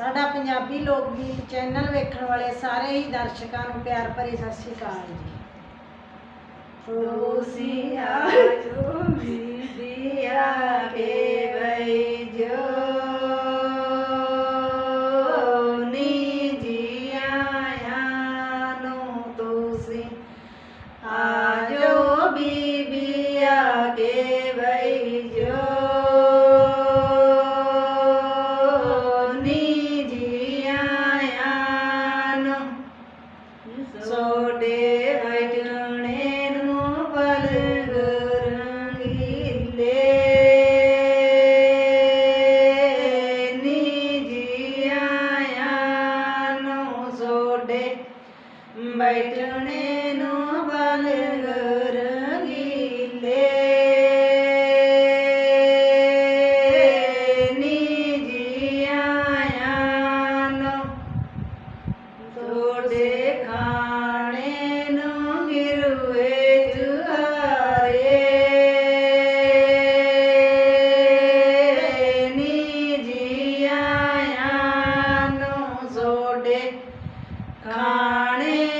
साबी लोग भी चैनल वेखन वाले सारे ही दर्शकों प्यार भरी सत श्रीकाल जी तो सिया तो ఉండే బయటను నేను బలగరగిలే నీ జియాను తోడే ആണ്.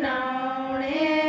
ਨਾਉਣੇ